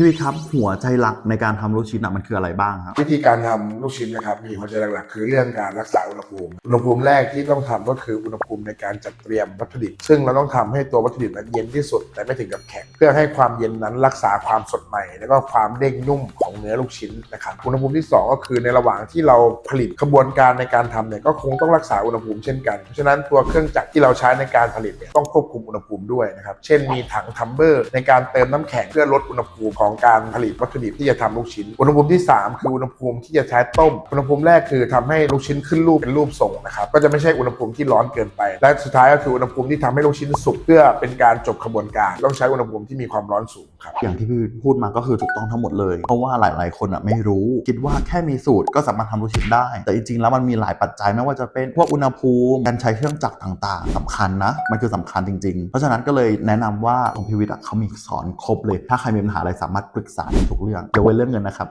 พี่วิทย์ครับหัวใจหลักในการทำลูกชิ้นอะมันคืออะไรบ้างครับ วิธีการทำลูกชิ้นนะครับ มีหัวใจหลักๆ คือเรื่องการรักษาอุณหภูมิ อุณหภูมิแรกที่ต้องทำก็คืออุณหภูมิในการจัดเตรียมวัตถุดิบ ซึ่งเราต้องทำให้ตัววัตถุดิบนั้นเย็นที่สุด แต่ไม่ถึงกับแข็ง เพื่อให้ความเย็นนั้นรักษาความสดใหม่ แล้วก็ความเด้งนุ่มของเนื้อลูกชิ้นนะครับ อุณหภูมิที่สองก็คือในระหว่างที่เราผลิตกระบวนการในการทำเนี่ยก็คงต้องรักษาอุณหภูมิเช่นกัน เพราะฉะนั้นตัวเครื่องจักรที่เราใช้ในการผลิตเนี่ยต้องควบคุมอุณหภูมิด้วยนะครับ เช่นมีถังทัมเบอร์ในการเติมน้ำแข็งเพื่อลดอุณหภูมิของของการผลิตวัตถุดิบที่จะทำลูกชิ้น อุณหภูมิที่ 3 คืออุณหภูมิที่จะใช้ต้ม อุณหภูมิแรกคือทำให้ลูกชิ้นขึ้นรูปเป็นรูปทรงนะครับ ก็จะไม่ใช่อุณหภูมิที่ร้อนเกินไป และสุดท้ายก็คืออุณหภูมิที่ทำให้ลูกชิ้นสุกเพื่อเป็นการจบขบวนการ ต้องใช้อุณหภูมิที่มีความร้อนสูงครับ อย่างที่พี่พูดมาก็คือถูกต้องทั้งหมดเลย เพราะว่าหลาย ๆ คนอะไม่รู้ คิดว่าแค่มีสูตรก็สามารถทำลูกชิ้นได้ แต่จริง ๆ แล้วมันมีหลายปัจจัยไม่ว่าจะเป็นพวกอุณหภูมิ การใช้เครื่องจักรต่าง ๆสำคัญนะ มันคือสำคัญจริง ๆ เพราะฉะนั้นก็เลยแนะนำว่าของพีวิทย์เขามีสอนครบเลย ถ้าใครมีปัญหาอะไรสามารถปรึกษาได้ทุกเรื่องยกเว้นเรื่องเงินนะครับ